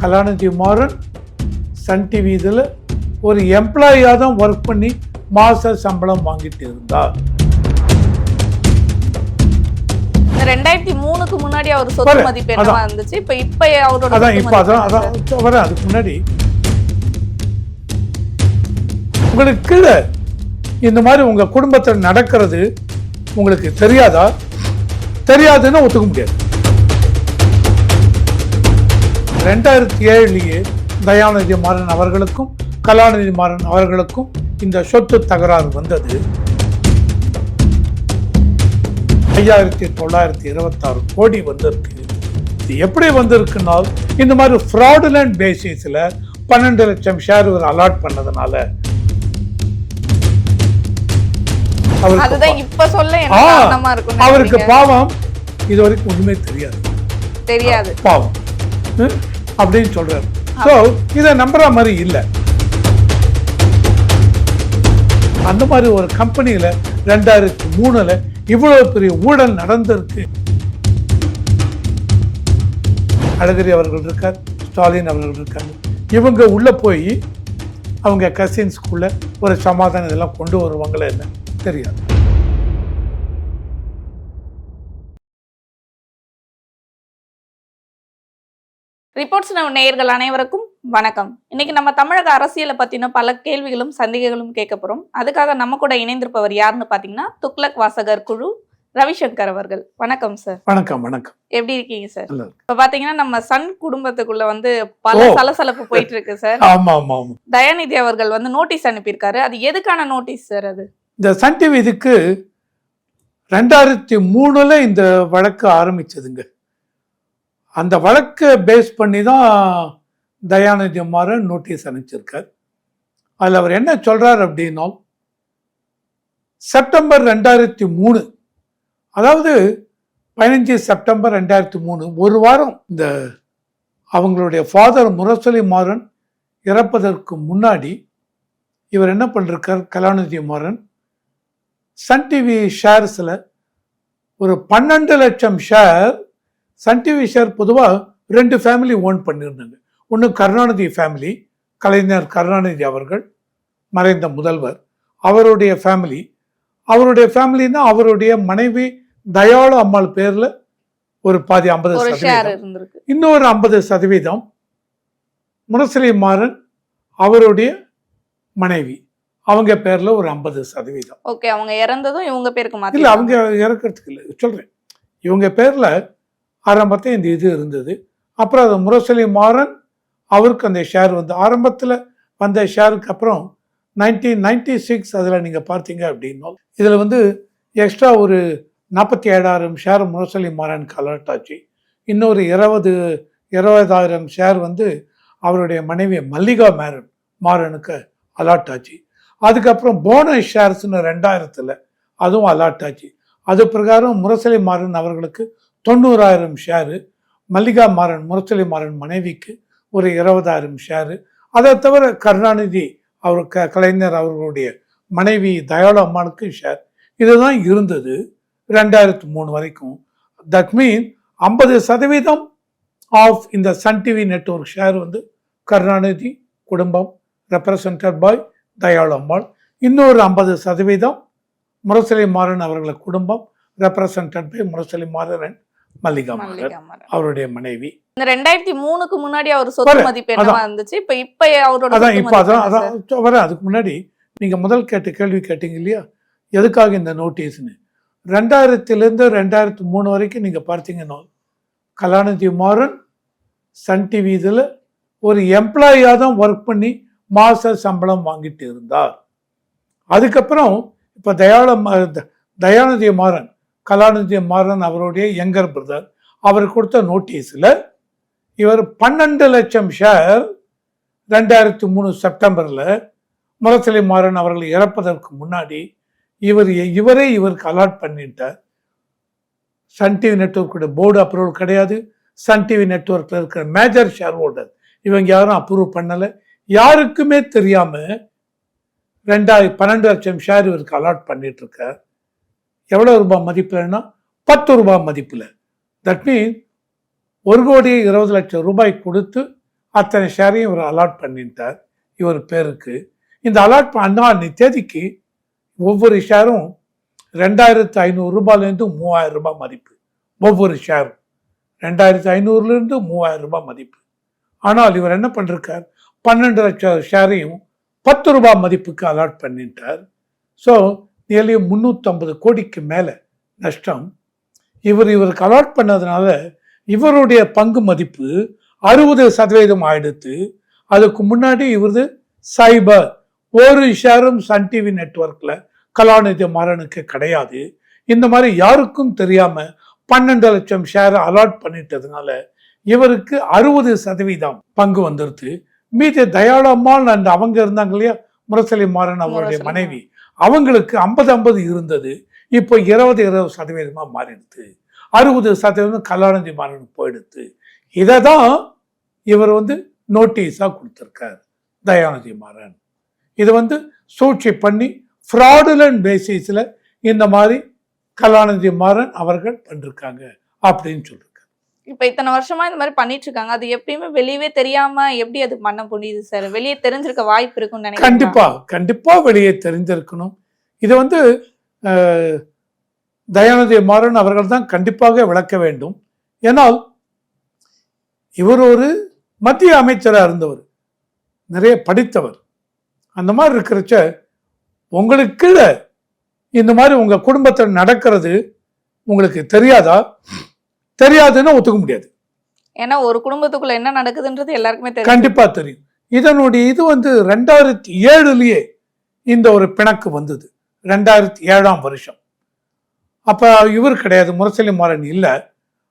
கலாநிதி Maran Sun TV இதில் ஒரு எம்ப்ளாயியாக தான் ஒர்க் பண்ணி மாச சம்பளம் வாங்கிட்டு இருந்தார். ரெண்டாயிரத்தி மூணுக்கு முன்னாடி அவர் சொத்து மதிப்பு என்னவா. இருந்துச்சு? இப்ப இப்ப அவரோட அதான் இப்போ அதான் அதான் அதுக்கு முன்னாடி. உங்களுக்கு கீழே இந்த மாதிரி உங்க குடும்பத்தில் நடக்கிறது உங்களுக்கு தெரியாதா? தெரியாதுன்னு ஒத்துக்க முடியாது. ரெண்டாயிரத்தி ஏழுலேயே தயாநிதி மாறன் அவர்களுக்கும் கலாநிதி மாறன் அவர்களுக்கும் இந்த சொத்து தகராறு வந்தது. ஐயாயிரத்தி தொள்ளாயிரத்தி இருபத்தாறு கோடி வந்திருக்கு. இது எப்படி வந்திருக்குன்னா இந்த மாதிரி ஃப்ராடுலண்ட் பேசிஸில் பன்னெண்டு லட்சம் ஷேர் ஒரு அலாட் பண்ணதுனால. அவருக்கு பாவம். இது வரைக்கும் ஒண்ணுமே தெரியாது. தெரியாது. பாவம். அப்படின்னு சொல்றாரு. ஸோ இதை நம்புற மாதிரி இல்லை. அந்த மாதிரி ஒரு கம்பெனியில ரெண்டாயிரத்தி மூணுல இவ்வளவு பெரிய ஊழல் நடந்திருக்கு. அழகிரி அவர்கள் இருக்கார் ஸ்டாலின் அவர்கள் இருக்காங்க இவங்க உள்ள போய் அவங்க கசின்ஸ்குள்ளே ஒரு சமாதானம் இதெல்லாம் கொண்டு வருவாங்களே என்ன? தெரியாது. ரிப்போர்ட்ஸ் நம்ம நேயர்கள் அனைவருக்கும் வணக்கம். இன்னைக்கு நம்ம தமிழக அரசியலை பத்தின பல கேள்விகளும் சந்தேகங்களும் கேட்க போறோம் அதுக்காக நம்ம கூட இணைந்திருப்பவர் யாருன்னு பாத்தீங்கன்னா துக்ளக் வாசகர் குழு ரவிசங்கர் அவர்கள். வணக்கம் சார் வணக்கம் வணக்கம். எப்படி இருக்கீங்க சார். இப்ப பாத்தீங்கன்னா நம்ம சன் குடும்பத்துக்குள்ள வந்து பல. சலசலப்பு போயிட்டு இருக்கு சார் ஆமா ஆமா ஆமா தயாநிதி அவர்கள் வந்து நோட்டீஸ் அனுப்பியிருக்காரு. அது எதுக்கான நோட்டீஸ் சார் அது? இந்த சன் டிவி இதுக்கு ரெண்டாயிரத்தி மூணுல இந்த வழக்கு ஆரம்பிச்சதுங்க. அந்த வழக்கை பேஸ் பண்ணி தான் தயாநிதி மாறன் நோட்டீஸ் அனுப்பிச்சிருக்கார். அதில் அவர் என்ன சொல்கிறார் அப்படின்னா செப்டம்பர் ரெண்டாயிரத்தி மூணு அதாவது பதினஞ்சு செப்டம்பர் ரெண்டாயிரத்தி மூணு ஒரு வாரம் இந்த அவங்களுடைய ஃபாதர் முரசொலி மாறன் இறப்பதற்கு முன்னாடி இவர் என்ன பண்ணிருக்கார் கலாநிதி மாறன் சன் டிவி ஷேர்ஸில் ஒரு பன்னெண்டு லட்சம் ஷேர் சன் டிவி ஷேர் பொதுவாக ரெண்டு ஃபேமிலி ஓன் பண்ணியிருந்தாங்க. ஒன்று கருணாநிதி ஃபேமிலி கலைஞர் கருணாநிதி அவர்கள் மறைந்த முதல்வர். அவருடைய ஃபேமிலி அவருடைய ஃபேமிலின்னா அவருடைய மனைவி தயாளு அம்மாள் பேரில் ஒரு பாதி ஐம்பது சதவீதம். இன்னொரு ஐம்பது சதவீதம் முரசலி மாறன் அவருடைய மனைவி. அவங்க பேர்ல ஒரு ஐம்பது சதவீதம். ஓகே அவங்க இறந்ததும் இவங்க பேருக்கு இல்ல அவங்க இறக்கிறதுக்கு இல்லை சொல்றேன். இவங்க பேர்ல ஆரம்பத்தில் இந்த இது இருந்தது. அப்புறம் அது முரசலி மாறன் அவருக்கு அந்த ஷேர் வந்து ஆரம்பத்தில் வந்த ஷேருக்கு அப்புறம் நைன்டீன் நைன்டி சிக்ஸ் அதில் நீங்கள் பார்த்தீங்க அப்படின்னா இதில் வந்து எக்ஸ்ட்ரா ஒரு நாற்பத்தி ஏழாயிரம் ஷேர் முரசலி மாறனுக்கு அலர்ட் ஆச்சு. இன்னொரு இருபது இருபதாயிரம் ஷேர் வந்து அவருடைய மனைவி மல்லிகா மேரன் மாறனுக்கு அலாட் ஆச்சு. அதுக்கப்புறம் போனஸ் ஷேர்ஸ்னு ரெண்டாயிரத்தில் அதுவும் அலாட் ஆச்சு. அது பிரகாரம் முரசலி மாறன் அவர்களுக்கு தொண்ணூறாயிரம் ஷேரு மல்லிகா மாறன் முரசொலி மாறன் மனைவிக்கு ஒரு இருபதாயிரம் ஷேரு அதை தவிர கருணாநிதி அவர் க கலைஞர் அவர்களுடைய மனைவி தயாளு அம்மானுக்கு ஷேர் இதுதான் இருந்தது ரெண்டாயிரத்து மூணு வரைக்கும். தட் மீன் ஐம்பது சதவீதம் ஆஃப் இந்த சன் டிவி நெட்வொர்க் ஷேர் வந்து கருணாநிதி குடும்பம் ரெப்ரசன்டட் பாய் தயாளு அம்மாள். இன்னொரு ஐம்பது சதவீதம் முரசலி மாறன் அவர்கள குடும்பம் ரெப்ரசன்டட் பை முரசலி மாறன் மல்லிகா. அவருடைய மனைவி. இந்த ரெண்டாயிரத்தி மூணுக்கு முன்னாடி அவர் சொத்து மதிப்பு என்னவா இருந்துச்சு இப்ப இப்ப அவரோட அதான் இப்போ அதான் அதான். அதுக்கு முன்னாடி நீங்க முதல் கேட்ட கேள்வி கேட்டீங்க இல்லையா? எதுக்காக இந்த நோட்டீஸ்னு? ரெண்டாயிரத்திலேருந்து ரெண்டாயிரத்தி மூணு வரைக்கும் நீங்க பார்த்தீங்கன்னா கலாநிதி மாறன் சன் டிவி இதில் ஒரு எம்ப்ளாயியாக தான் ஒர்க் பண்ணி மாச சம்பளம் வாங்கிட்டு இருந்தார். அதுக்கப்புறம் இப்போ தயாள தயாநிதி மாறன் கலாநிதி மாறன் அவருடைய யங்கர் பிரதர் அவர் கொடுத்த நோட்டீஸில் இவர் பன்னெண்டு லட்சம் ஷேர் ரெண்டாயிரத்தி மூணு செப்டம்பரில் முரசலி மாறன் அவர்கள் இறப்பதற்கு முன்னாடி இவர் இவரே இவருக்கு அலாட் பண்ணிட்டார். சன் டிவி நெட்ஒர்க்கோட போர்டு அப்ரூவல் கிடையாது. சன் டிவி நெட்ஒர்க்கில் இருக்கிற மேஜர் ஷேர் ஹோல்டர் இவங்க யாரும் அப்ரூவ் பண்ணலை. யாருக்குமே தெரியாமல் ரெண்டாயிரம் பன்னெண்டு லட்சம் ஷேர் இவருக்கு அலாட் பண்ணிட்டு இருக்கார். எவ்வளவு ரூபாய் மதிப்புலன்னா பத்து ரூபாய் மதிப்பில். தட் மீன் ஒரு கோடி இருபது லட்சம் ரூபாய் கொடுத்து அத்தனை ஷேரையும் இவர் அலாட் பண்ணிட்டார். இவர் பேருக்கு. இந்த அலாட் பண்ண தேதிக்கு ஒவ்வொரு ஷேரும் ரெண்டாயிரத்து ஐநூறு ரூபாயிலேருந்து மூவாயிரம் ரூபாய் மதிப்பு. ஒவ்வொரு ஷேரும் ரெண்டாயிரத்து ஐநூறுலேருந்து மூவாயிரம் ரூபாய் மதிப்பு. ஆனால் இவர் என்ன பண்ணிருக்கார்? பன்னெண்டு லட்சம் ஷேரையும் பத்து ரூபாய் மதிப்புக்கு அலாட் பண்ணிட்டார். ஸோ நியர்லி முந்நூற்றம்பது கோடிக்கு மேலே நஷ்டம். இவர் இவருக்கு அலாட் பண்ணதுனால இவருடைய பங்கு மதிப்பு அறுபது சதவீதம் ஆயிடுத்து அதுக்கு முன்னாடி இவரது சைபர் ஒரு ஷேரும் சன் டிவி நெட்ஒர்க்ல கலாநிதி மாறனுக்கு கிடையாது. இந்த மாதிரி யாருக்கும் தெரியாம பன்னெண்டு லட்சம் ஷேர் அலாட் பண்ணிட்டதுனால இவருக்கு அறுபது சதவீதம் பங்கு வந்துருது மீதி தயாளம்மாள் அந்த அவங்க இருந்தாங்க இல்லையா முரசலி மாறன் அவருடைய மனைவி அவங்களுக்கு ஐம்பது ஐம்பது இருந்தது. இப்போ இருபது இருபது சதவீதமாக மாறிடுது. அறுபது சதவீதம் கலாநிதி மாறனுக்கு போயிடுது. இதை தான் இவர் வந்து நோட்டீஸாக கொடுத்துருக்கார். தயாநிதி மாறன். இது வந்து சூழ்ச்சி பண்ணி ஃப்ராடுலன் பேசிஸில் இந்த மாதிரி கலாநிதி மாறன் அவர்கள் பண்ணிருக்காங்க அப்படின்னு சொல்கிறார் இப்ப இத்தனை வருஷமா இந்த மாதிரி பண்ணிட்டு இருக்காங்க அது எப்பயுமே வெளியவே தெரியாம எப்படி அது பண்ண முடியுது சார் வெளியே தெரிஞ்சிருக்க வாய்ப்பு இருக்கும்னு நினைக்கிறேன் கண்டிப்பா கண்டிப்பா வெளியே தெரிஞ்சிருக்கணும். இது வந்து தயாநிதி மாறன் அவர்கள் தான் கண்டிப்பாக விளக்க வேண்டும். ஏன்னால் இவர் ஒரு மத்திய அமைச்சராக இருந்தவர். நிறைய படித்தவர். அந்த மாதிரி இருக்கிறச்ச உங்களுக்கு கீழே இந்த மாதிரி உங்க குடும்பத்தில் நடக்கிறது உங்களுக்கு தெரியாதா? தெரியாதுன்னு ஒத்துக்க முடியாது. ஏன்னா ஒரு குடும்பத்துக்குள்ள என்ன நடக்குதுன்றது எல்லாருக்குமே தெரியும். கண்டிப்பா தெரியும். இதனுடைய இது வந்து ரெண்டாயிரத்தி ஏழுலயே இந்த ஒரு பிணக்கு வந்தது. ரெண்டாயிரத்தி ஏழாம் வருஷம். அப்ப இவர் கிடையாது முரசொலி மாறன் இல்லை.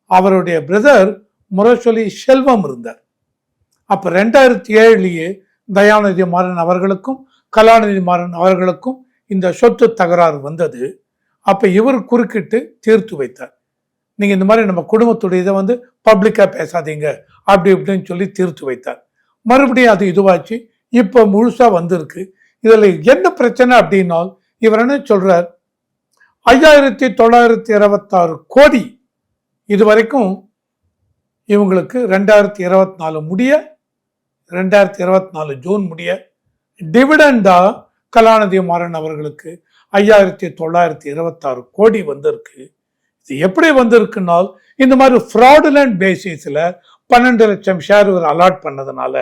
அவருடைய பிரதர் முரசொலி செல்வம் இருந்தார். அப்ப ரெண்டாயிரத்தி ஏழுலயே தயாநிதி மாறன் அவர்களுக்கும் கலாநிதி மாறன் அவர்களுக்கும் இந்த சொத்து தகராறு வந்தது. அப்ப இவர் குறுக்கிட்டு தீர்த்து வைத்தார். நீங்க இந்த மாதிரி நம்ம குடும்பத்துடைய இதை வந்து பப்ளிக்கா பேசாதீங்க. அப்படி இப்படின்னு சொல்லி தீர்த்து வைத்தார். மறுபடியும் அது இதுவாச்சு. இப்போ முழுசா வந்திருக்கு. இதுல என்ன பிரச்சனை அப்படின்னால் இவர் என்ன சொல்றார்? ஐயாயிரத்தி தொள்ளாயிரத்தி இருபத்தாறு கோடி இது வரைக்கும் இவங்களுக்கு ரெண்டாயிரத்தி இருபத்தி நாலு முடிய ரெண்டாயிரத்தி இருபத்தி நாலு ஜூன் முடிய டிவிடெண்டா கலாநிதி மாறன் அவர்களுக்கு ஐயாயிரத்தி தொள்ளாயிரத்தி இருபத்தாறு கோடி வந்திருக்கு. எப்படி வந்திருக்குனால் இந்த மாதிரி ஃப்ராடுலண்ட் பேசிஸில் பன்னெண்டு லட்சம் ஷேர் இவர் அலாட் பண்ணதுனால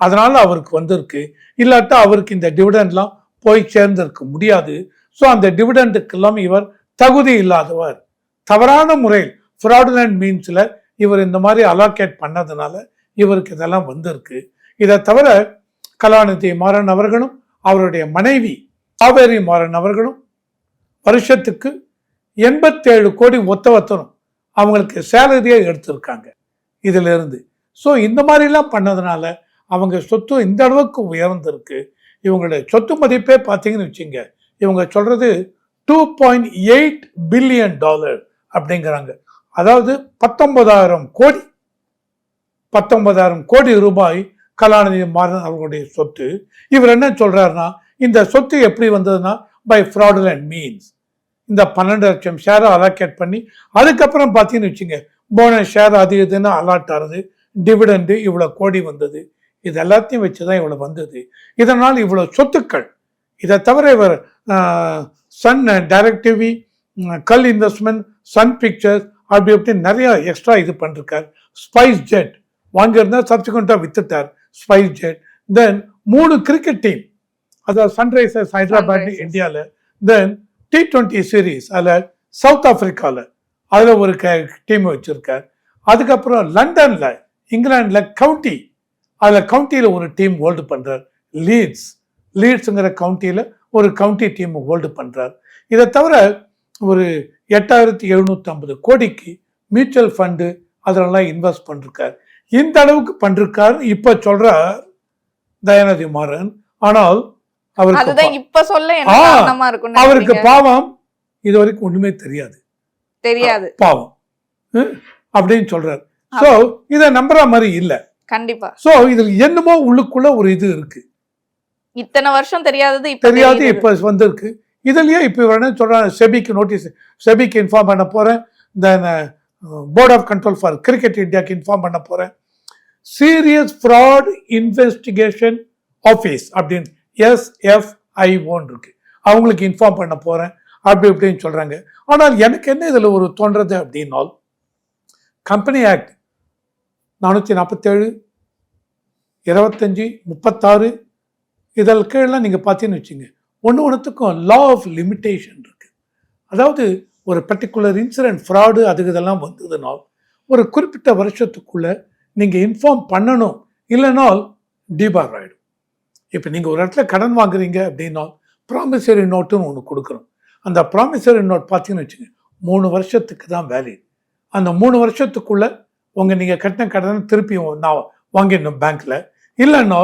அதனால அவருக்கு வந்திருக்கு. இல்லாட்டா அவருக்கு இந்த டிவிடெண்ட்லாம் போய் சேர்ந்திருக்க முடியாது. ஸோ அந்த டிவிடெண்டுக்கெல்லாம் இவர் தகுதி இல்லாதவர். தவறான முறையில் ஃப்ராடுலண்ட் மீன்ஸில் இவர் இந்த மாதிரி அலாக்கேட் பண்ணதுனால இவருக்கு இதெல்லாம் வந்திருக்கு. இதை தவிர கலாநிதி மாறன் அவர்களும் அவருடைய மனைவி காவேரி மாறன் அவர்களும் வருஷத்துக்கு எண்பத்தேழு கோடி ஒத்த ஒத்தரும் அவங்களுக்கு சேலரியே எடுத்திருக்காங்க இதிலிருந்து. ஸோ இந்த மாதிரிலாம் பண்ணதுனால அவங்க சொத்து இந்த அளவுக்கு உயர்ந்திருக்கு. இவங்களுடைய சொத்து மதிப்பே பார்த்தீங்கன்னு வச்சுங்க இவங்க சொல்றது two point eight billion dollar அப்படிங்கிறாங்க. அதாவது பத்தொன்பதாயிரம் கோடி பத்தொன்பதாயிரம் கோடி ரூபாய் கலாநிதி மாறன் அவர்களுடைய சொத்து. இவர் என்ன சொல்றாருன்னா இந்த சொத்து எப்படி வந்ததுன்னா பை ஃப்ராடுலண்ட் மீன்ஸ் இந்த பன்னெண்டு லட்சம் ஷேரை அலாக்கேட் பண்ணி அதுக்கப்புறம் பார்த்தீங்கன்னு வச்சுங்க போனஸ் ஷேர் அது இதுன்னு அலாட் ஆகுது டிவிடெண்டு இவ்வளோ கோடி வந்தது. இது எல்லாத்தையும் வச்சு தான் இவ்வளோ வந்தது. இதனால் இவ்வளோ சொத்துக்கள். இதை தவிர இவர் சன் டைரக்ட் டிவி கல் இன்வெஸ்ட்மெண்ட் சன் பிக்சர்ஸ் அப்படி அப்படி நிறைய எக்ஸ்ட்ரா இது பண்ணிருக்கார். ஸ்பைஸ் ஜெட் வாங்கியிருந்தா சப்சிக்வெண்ட்டாக வித்துட்டார். ஸ்பைஸ் ஜெட் தென் மூணு கிரிக்கெட் டீம் அதாவது சன்ரைசர்ஸ் ஹைதராபாத். இந்தியாவில் தென் டி ட்வெண்ட்டி சீரீஸ் அதில் சவுத் ஆஃப்ரிக்காவில் அதில் ஒரு க டீம் வச்சுருக்கார். அதுக்கப்புறம் லண்டனில் இங்கிலாண்டில் கவுண்டி அதில் கவுண்டியில் ஒரு டீம் ஹோல்டு பண்ணுறார் லீட்ஸ் லீட்ஸுங்கிற கவுண்டியில் ஒரு கவுண்டி டீம் ஹோல்டு பண்ணுறார் இதை தவிர ஒரு எட்டாயிரத்தி எழுநூற்றம்பது கோடிக்கு மியூச்சுவல் ஃபண்டு அதெல்லாம் இன்வெஸ்ட் பண்ணிருக்கார். இந்த அளவுக்கு பண்ணிருக்கார் இப்போ சொல்கிறார் தயாநிதி மாறன். ஆனால் அவருக்கு இப்ப சொல்ல அவருக்கு பாவம். இது வரைக்கும் ஒண்ணுமே தெரியாது. தெரியாது. பாவம். அப்படின்னு சொல்றாரு. சோ இத நம்புற மாதிரி இல்ல. கண்டிப்பா. சோ இதுல என்னமோ உள்ளுக்குள்ள ஒரு இது இருக்கு. இத்தனை வருஷம் தெரியாதது தெரியாது. இப்ப வந்திருக்கு. இதுலயே இப்ப என்ன சொல்றாங்க செபிக்கு நோட்டீஸ் செபிக்கு இன்ஃபார்ம் பண்ண போறேன். Then Board of Control for Cricket இந்தியாக்கு inform பண்ண போறேன். சீரியஸ் ஃப்ராட் இன்வெஸ்டிகேஷன் ஆஃபீஸ் அப்படின்னு எஸ்எஃப்ஐஓன்னு இருக்கு அவங்களுக்கு இன்ஃபார்ம் பண்ண போறேன் அப்படி இப்படின்னு சொல்றாங்க. ஆனால் எனக்கு என்ன இதில் ஒரு தோன்றது அப்படின்னால் கம்பெனி ஆக்ட் நானூற்றி நாற்பத்தேழு இருபத்தஞ்சி முப்பத்தாறு இதில் கீழெலாம் நீங்கள் பார்த்தீங்கன்னு வச்சுங்க. ஒன்று ஒன்றுத்துக்கும் லா ஆஃப் லிமிட்டேஷன் இருக்குது அதாவது ஒரு பர்டிகுலர் இன்சிடென்ட் ஃப்ராடு அதுக்கு இதெல்லாம் வந்ததுனால் ஒரு குறிப்பிட்ட வருஷத்துக்குள்ளே நீங்கள் இன்ஃபார்ம் பண்ணணும். இல்லைனால் டிபார் ஆகிடும் இப்போ நீங்கள் ஒரு இடத்துல கடன் வாங்குறீங்க அப்படின்னா ப்ராமிசரி நோட்டுன்னு ஒன்று கொடுக்குறோம் அந்த ப்ராமிசரி நோட் பார்த்தீங்கன்னு வச்சுங்க மூணு வருஷத்துக்கு தான் வேலிட் அந்த மூணு வருஷத்துக்குள்ளே உங்கள் நீங்கள் கட்டின கடனை திருப்பி நான் வாங்கிடணும் பேங்க்கில் இல்லைன்னா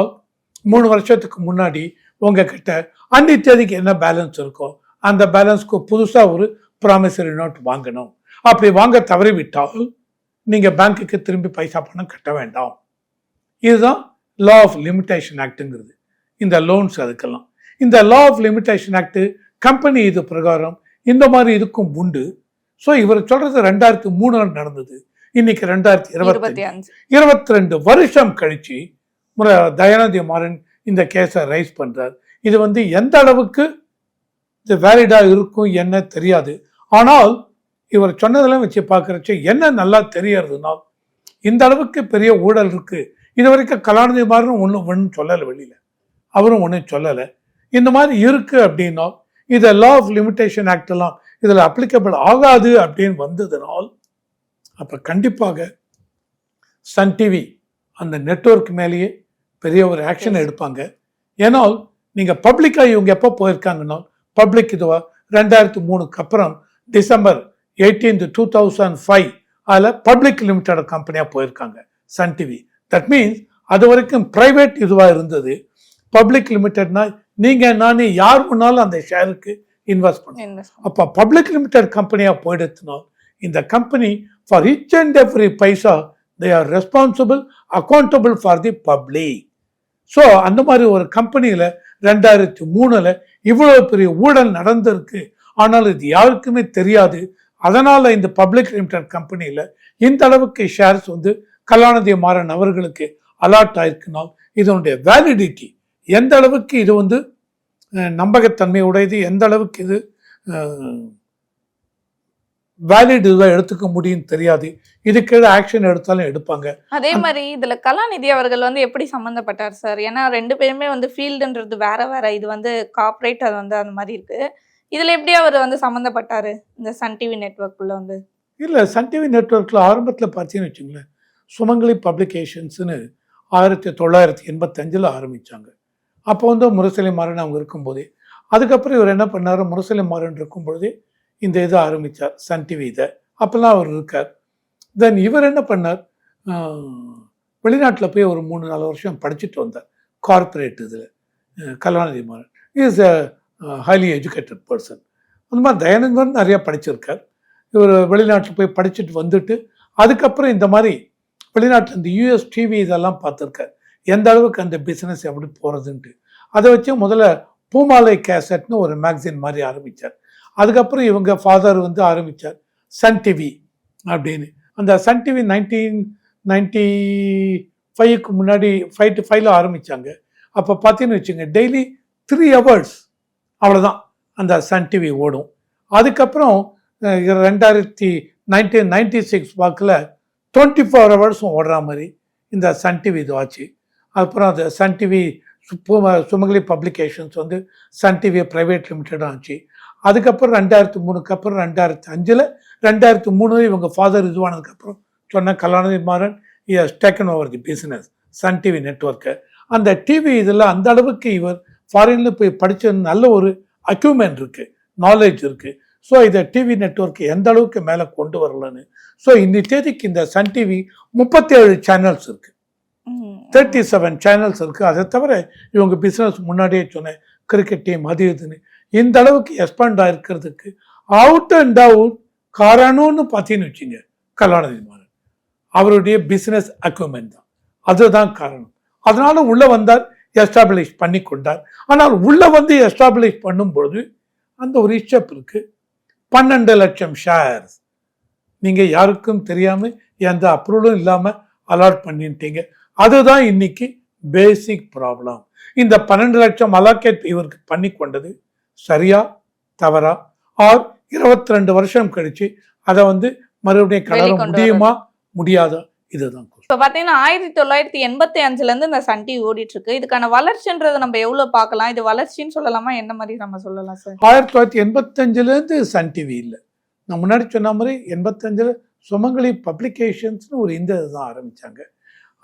மூணு வருஷத்துக்கு முன்னாடி உங்ககிட்ட அன்னி தேதிக்கு என்ன பேலன்ஸ் இருக்கோ அந்த பேலன்ஸ்க்கு புதுசாக ஒரு ப்ராமிசரி நோட் வாங்கணும். அப்படி வாங்க தவறிவிட்டால் நீங்கள் பேங்க்குக்கு திரும்பி பைசா பணம் கட்ட வேண்டாம். இதுதான் லா ஆஃப் லிமிடேஷன் ஆக்ட்டுங்கிறது இந்த லோன்ஸ் அதுக்கெல்லாம். இந்த law of limitation act company இது பிரகாரம் இந்த மாதிரி இதுக்கும் உண்டு. ஸோ இவர் சொல்றது ரெண்டாயிரத்தி மூணுல நடந்தது. இன்னைக்கு ரெண்டாயிரத்தி இருபத்தி இருபத்தி ரெண்டு வருஷம் கழிச்சு முறை தயானந்தி மாறன் இந்த கேஸை ரைஸ் பண்றார். இது வந்து எந்த அளவுக்கு இது வேலிடா இருக்கும் என்ன தெரியாது. ஆனால் இவர் சொன்னதெல்லாம் வச்சு பார்க்கறச்சு என்ன நல்லா தெரியறதுனா இந்த அளவுக்கு பெரிய ஊழல் இருக்கு. இது வரைக்கும் கலாநிதி மாறன் ஒன்றும் ஒன்றும் சொல்லலை வெளியில. அவரும் ஒன்றும் சொல்லலை. இந்த மாதிரி இருக்கு அப்படின்னா இதை லா ஆஃப் லிமிடேஷன் ஆக்ட் எல்லாம் இதில் அப்ளிகபிள் ஆகாது அப்படின்னு வந்ததுனால் அப்போ கண்டிப்பாக சன் டிவி அந்த நெட்வொர்க் மேலேயே பெரிய ஒரு ஆக்ஷன். எடுப்பாங்க. ஏன்னால் நீங்கள் பப்ளிக்காக இவங்க எப்போ போயிருக்காங்கன்னா பப்ளிக் இதுவா ரெண்டாயிரத்தி மூணுக்கு அப்புறம் December eighteenth two thousand five அதில் பப்ளிக் லிமிடெட் கம்பெனியாக போயிருக்காங்க சன் டிவி தட் மீன்ஸ் அது வரைக்கும் ப்ரைவேட் இதுவாக இருந்தது. பப்ளிக் லிமிடெட்னா நீங்கள் நானே யார் வேணாலும் அந்த ஷேருக்கு இன்வெஸ்ட் Invest. அப்போ பப்ளிக் லிமிடெட் கம்பெனியாக போயிடுத்துனால் இந்த company for each and every paisa they are responsible accountable for the public so அந்த மாதிரி ஒரு கம்பெனியில் ரெண்டாயிரத்தி மூணில் இவ்வளோ பெரிய ஊழல் நடந்திருக்கு. ஆனால் இது யாருக்குமே தெரியாது. அதனால் இந்த பப்ளிக் லிமிடெட் கம்பெனியில் இந்த அளவுக்கு ஷேர்ஸ் வந்து கலாநிதி மாறன் அவர்களுக்கு அலாட் ஆயிருக்குனால் இதனுடைய வேலிடிட்டி எந்த அளவுக்கு இது வந்து நம்பகத்தன்மை உடையது எந்த அளவுக்கு இது வேலிட் இதுவாக எடுத்துக்க முடியும்னு தெரியாது. இதுக்கு எது ஆக்ஷன் எடுத்தாலும் எடுப்பாங்க. அதே மாதிரி இதுல கலாநிதி அவர்கள் வந்து எப்படி சம்மந்தப்பட்டார் சார்? ஏன்னா ரெண்டு பேருமே வந்து ஃபீல்டுன்றது வேற வேற இது வந்து கார்ப்பரேட் அது வந்து அந்த மாதிரி இருக்கு. இதுல எப்படி அவர் வந்து சம்மந்தப்பட்டாரு இந்த சன் டிவி நெட்ஒர்க்குள்ள வந்து? இல்லை சன் டிவி நெட்ஒர்க்கில் ஆரம்பத்தில் பார்த்தீங்கன்னு வச்சுங்களேன் சுமங்கலி பப்ளிகேஷன்ஸ்னு ஆயிரத்தி தொள்ளாயிரத்தி எண்பத்தஞ்சில் ஆரம்பித்தாங்க அப்போ வந்து முரசலை மாறன் அவங்க இருக்கும்போதே. அதுக்கப்புறம் இவர் என்ன பண்ணார்? முரசலை மாறன் இருக்கும்பொழுது இந்த இதை ஆரம்பித்தார் சன் டிவி இதை அப்போல்லாம் அவர் இருக்கார். தென் இவர் என்ன பண்ணார்? வெளிநாட்டில் போய் ஒரு மூணு நாலு வருஷம் படிச்சுட்டு வந்தார். கார்பரேட் இதில். Kalanithi Maran. Is a highly educated person அந்த மாதிரி தயானந்தன் நிறையா படிச்சிருக்கார். இவர் வெளிநாட்டில் போய் படிச்சுட்டு வந்துட்டு அதுக்கப்புறம் இந்த மாதிரி வெளிநாட்டில் இந்த யூஎஸ் டிவி இதெல்லாம் பார்த்துருக்கார். எந்த அளவுக்கு அந்த பிஸ்னஸ் எப்படி போகிறதுன்ட்டு அதை வச்சு முதல்ல பூமாலை கேசட்னு ஒரு மேக்சின் மாதிரி ஆரம்பித்தார் அதுக்கப்புறம் இவங்க ஃபாதர் வந்து ஆரம்பித்தார் சன் டிவி அப்படின்னு. அந்த சன் டிவி நைன்டீன் நைன்டி ஃபைவ்க்கு முன்னாடி ஃபைவ் டு ஃபைவ்ல ஆரம்பித்தாங்க அப்போ பார்த்தீங்கன்னு வச்சுங்க டெய்லி த்ரீ ஹவர்ஸ் அவ்வளோதான் அந்த சன் டிவி ஓடும். அதுக்கப்புறம் ரெண்டாயிரத்தி நைன்டீன் நைன்டி சிக்ஸ் வாக்கில் டுவெண்ட்டி ஃபோர் ஹவர்ஸும் ஓடுற மாதிரி இந்த சன் டிவி இது ஆச்சு. அப்புறம் அது சன் டிவி சுமங்கலி பப்ளிகேஷன்ஸ் வந்து சன் டிவி ப்ரைவேட் லிமிட்டடாக ஆச்சு. அதுக்கப்புறம் ரெண்டாயிரத்து மூணுக்கு அப்புறம் ரெண்டாயிரத்து அஞ்சில் ரெண்டாயிரத்து மூணு இவங்க ஃபாதர் இதுவானதுக்கப்புறம் சொன்ன Kalanithi Maran is taken over the business Sun TV network அந்த டிவி இதில் அந்த அளவுக்கு இவர் ஃபாரினில் போய் படித்த நல்ல ஒரு அக்யூமெண்ட் இருக்குது நாலேஜ் இருக்குது ஸோ இதை டிவி நெட்ஒர்க் எந்த அளவுக்கு மேலே கொண்டு வரலன்னு. ஸோ இந்த தேதிக்கு இந்த சன் டிவி முப்பத்தேழு சேனல்ஸ் இருக்குது தேர்ட்டி செவன் சேனல்ஸ் இருக்கு. அதை தவிர இவங்க பிஸ்னஸ் முன்னாடியே சொன்னேன். கிரிக்கெட் டீம் அது இதுன்னு. இந்த அளவுக்கு எக்ஸ்பாண்ட் ஆயிருக்கிறதுக்கு அவுட் அண்ட் அவுட் காரணம்னு பார்த்தீங்கன்னு வச்சுங்க கலாநிதி மாறன் அவருடைய பிஸ்னஸ் அக்யூமெண்ட் தான். அதுதான் காரணம். அதனால உள்ள வந்தார் எஸ்டாப்ளிஷ் பண்ணி கொண்டார். ஆனால் உள்ள வந்து எஸ்டாப்ளிஷ் பண்ணும்பொழுது அந்த ஒரு இஷ்டப் இருக்கு. பன்னெண்டு லட்சம் ஷேர்ஸ் நீங்க யாருக்கும் தெரியாம எந்த அப்ரூவலும் இல்லாம அலாட் பண்ணிட்டீங்க. அதுதான் இன்னைக்கு பேசிக் ப்ராப்ளம் இந்த பன்னெண்டு லட்சம் அலாக்கேட் இவருக்கு பண்ணி கொண்டது சரியா தவறா? ஆர் இருபத்தி ரெண்டு வருஷம் கழிச்சு அதை வந்து மறுபடியும் கலர முடியுமா? முடியாதா? இதுதான். இப்ப பாத்தீங்கன்னா ஆயிரத்தி தொள்ளாயிரத்தி எண்பத்தி அஞ்சுல இருந்து இந்த சன் டிவி ஓடிட்டு இருக்கு இதுக்கான வளர்ச்சின்றதை நம்ம எவ்வளவு பார்க்கலாம்? இது வளர்ச்சின்னு சொல்லலாமா? என்ன மாதிரி நம்ம சொல்லலாம் சார் ஆயிரத்தி தொள்ளாயிரத்தி எண்பத்தஞ்சுலேருந்து சன் டிவி இல்லை. நான் முன்னாடி சொன்ன மாதிரி எண்பத்தஞ்சில் சுமங்கலி பப்ளிகேஷன்ஸ்னு ஒரு இந்த தான் ஆரம்பித்தாங்க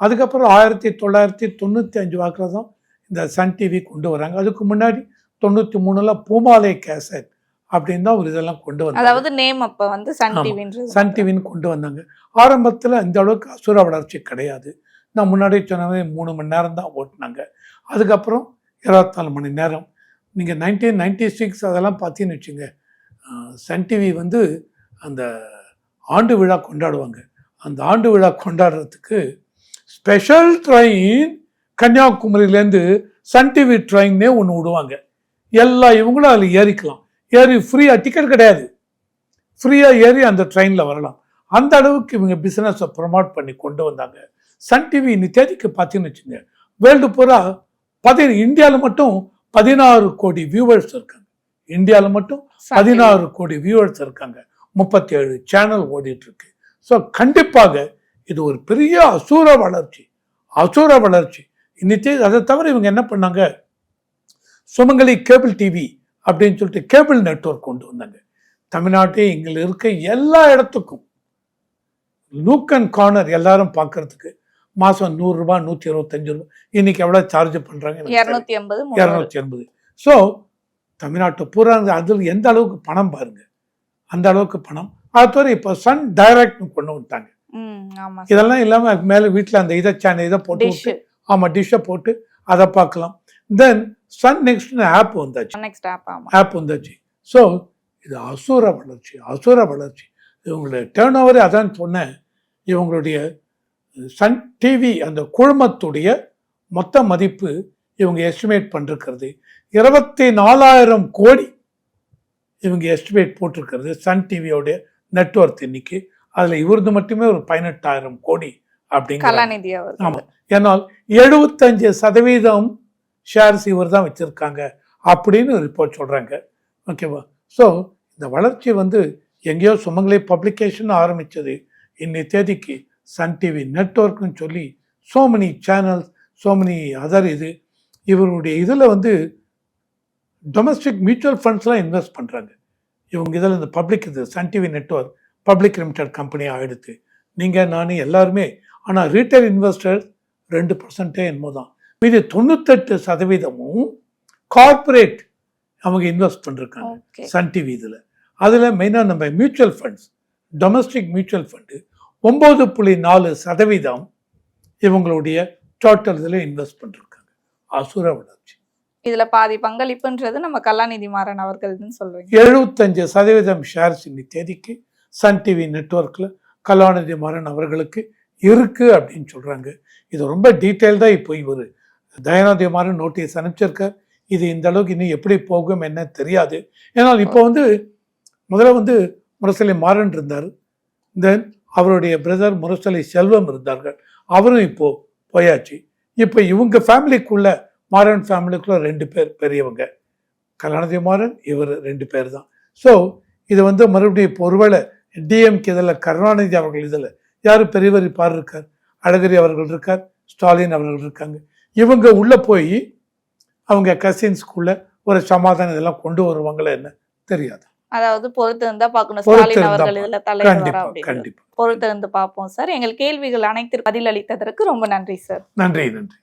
அதுக்கப்புறம் ஆயிரத்தி தொள்ளாயிரத்தி தொண்ணூற்றி அஞ்சு வாக்கில் தான் இந்த சன் டிவி கொண்டு வராங்க. அதுக்கு முன்னாடி தொண்ணூற்றி மூணில் பூமாலை கேசட் அப்படின்னு தான் ஒரு இதெல்லாம் கொண்டு வந்தாங்க. அதாவது நேம் அப்ப வந்து சன். டிவின்றது சன் டிவின்னு கொண்டு வந்தாங்க. ஆரம்பத்தில் இந்த அளவுக்கு அசுர வளர்ச்சி கிடையாது. நான் முன்னாடி சொன்ன மாதிரி மூணு மணி நேரம் தான் ஓட்டினாங்க. அதுக்கப்புறம் இருபத்தாலு மணி நேரம். நீங்கள் நைன்டீன் நைன்டி சிக்ஸ் அதெல்லாம் பார்த்தீங்கன்னு வச்சுங்க சன் டிவி வந்து அந்த ஆண்டு விழா கொண்டாடுவாங்க. அந்த ஆண்டு விழா கொண்டாடுறதுக்கு ஸ்பெஷல் ட்ரெயின் கன்னியாகுமரியிலேருந்து சன் டிவி ட்ரெயின்னே ஒன்று விடுவாங்க. எல்லா இவங்களும் அதில் ஏறிக்கலாம். ஏறி ஃப்ரீயாக டிக்கெட் கிடையாது. ஃப்ரீயாக ஏறி அந்த ட்ரெயினில் வரலாம். அந்த அளவுக்கு இவங்க பிஸ்னஸை ப்ரொமோட் பண்ணி கொண்டு வந்தாங்க. சன் டிவி இன்னி தேதிக்கு பார்த்தீங்கன்னு வச்சுங்க வேர்ல்டு பூரா பதி இந்தியாவில் மட்டும் பதினாறு கோடி வியூவர்ஸ் இருக்காங்க. இந்தியாவில் மட்டும். பதினாறு கோடி வியூவர்ஸ் இருக்காங்க. முப்பத்தி ஏழு சேனல் ஓடிட்டு இருக்கு. ஸோ கண்டிப்பாக இது ஒரு பெரிய அசூர வளர்ச்சி அசூர வளர்ச்சி. இன்னைக்கு அதை தவிர இவங்க என்ன பண்ணாங்க? சுமங்கலி கேபிள் டிவி அப்படின்னு சொல்லிட்டு கேபிள் நெட்வொர்க் கொண்டு வந்தாங்க. தமிழ்நாட்டே இங்கே இருக்க எல்லா இடத்துக்கும். லூக் அண்ட் கார்னர் எல்லாரும் பார்க்கறதுக்கு மாதம் நூறுரூபா நூற்றி இருபத்தஞ்சு ரூபா இன்னைக்கு எவ்வளோ சார்ஜ் பண்ணுறாங்க இருநூத்தி எண்பது. இரநூத்தி எண்பது. ஸோ தமிழ்நாட்டு பூரா அதில் எந்த அளவுக்கு பணம் பாருங்க. அந்த அளவுக்கு பணம். அது தவிர இப்போ சன் டைரக்ட்னு கொண்டு வந்துட்டாங்க. இதெல்லாம் இல்லாமல் மேலே வீட்டில் அந்த இதை சேனல் இதை போட்டு ஆமாம் டிஷ்ஷை போட்டு அதை பார்க்கலாம். தென் சன் நெக்ஸ்ட்னு ஆப் வந்தாச்சு. நெக்ஸ்ட் ஆப் ஆப் வந்தாச்சு. ஸோ இது அசுர வளர்ச்சி அசுர வளர்ச்சி. இவங்களுடைய டேர்ன் ஓவரே அதான் சொன்னேன். இவங்களுடைய சன் டிவி அந்த குழுமத்துடைய மொத்த மதிப்பு இவங்க எஸ்டிமேட் பண்ணிருக்கிறது. இருபத்தி நாலாயிரம் கோடி இவங்க எஸ்டிமேட் போட்டிருக்கிறது சன் டிவியோடைய நெட்ஒர்க் இன்னைக்கு. அதில் இவரது மட்டுமே ஒரு பதினெட்டாயிரம் கோடி அப்படிங்கிற கலாநிதி அவர் ஆமா. ஏன்னால் எழுபத்தஞ்சு சதவீதம் ஷேர்ஸ் இவர் தான் வச்சிருக்காங்க அப்படின்னு ரிப்போர்ட் சொல்றாங்க. ஓகேவா ஸோ இந்த வளர்ச்சி வந்து எங்கேயோ சுமங்கலி பப்ளிகேஷன் ஆரம்பிச்சது. இன்னை தேதிக்கு சன் டிவி நெட்ஒர்க்னு சொல்லி so many channels so many other இது. இவருடைய இதில் வந்து டொமஸ்டிக் மியூச்சுவல் ஃபண்ட்ஸ்லாம் இன்வெஸ்ட் பண்ணுறாங்க இவங்க இதில் இந்த பப்ளிக் இது Sun TV network public limited company ஆயிடுத்து நீங்கள் நான் எல்லாருமே ஆனால் ரீட்டைல் இன்வெஸ்டர் ரெண்டு பர்சன்டே என்னமோ தான். மீதி தொண்ணூத்தெட்டு சதவீதமும் கார்ப்பரேட் அவங்க இன்வெஸ்ட் பண்ணிருக்காங்க சன் டிவி இதில். அதில் மெயினாக நம்ம mutual funds domestic mutual fund ஒம்பது புள்ளி நாலு சதவீதம் இவங்களுடைய டோட்டல் இதில் இன்வெஸ்ட் பண்ணிருக்காங்க. அசுர வளர்ச்சி. இதுல பாதி பங்களிப்புன்றது நம்ம கலாநிதி மாறன் அவர்கள்னு சொல்றீங்க. எழுபத்தஞ்சு சதவீதம் ஷேர்ஸ் இன்னி தேதிக்கு சன் டிவி நெட்ஒர்க்கில் கலாநிதி மாறன் அவர்களுக்கு இருக்குது அப்படின்னு சொல்கிறாங்க இது ரொம்ப டீட்டெயில்டாக இப்போ இவர் தயாநிதி மாறன் நோட்டீஸ் அனுப்பிச்சிருக்கார். இது இந்த அளவுக்கு இன்னும் எப்படி போகும் என்ன தெரியாது. ஏன்னால் இப்போ வந்து முதல்ல வந்து முரசலை மாறன் இருந்தார். தென் அவருடைய பிரதர் முரசலை செல்வம் இருந்தார்கள். அவரும் இப்போது போயாச்சு. இப்போ இவங்க ஃபேமிலிக்குள்ள மாறன் ஃபேமிலிக்குள்ள ரெண்டு பேர் பெரியவங்க. கலாநிதி மாறன் இவர் ரெண்டு பேர் தான் ஸோ இது வந்து மறுபடியும் இப்போ ஒருவேளை டிஎம்கே இதில் கருணாநிதி அவர்கள் இதில். யார் பெரியவர் பார் இருக்கார்? அழகிரி அவர்கள் இருக்கார் ஸ்டாலின் அவர்கள் இருக்காங்க. இவங்க உள்ளே போய் அவங்க கசின்ஸ்குள்ள ஒரு சமாதானம் இதெல்லாம் கொண்டு வருவாங்களா என்ன? தெரியாது. அதாவது பொறுத்து இருந்தா பொறுத்து ஸ்டாலின் அவர்கள் இதுல தலைவரா பொறுத்து இருந்து பார்ப்போம் சார். எங்கள் கேள்விகள் அனைத்திற்கு பதிலளித்ததற்கு ரொம்ப நன்றி சார். நன்றி நன்றி.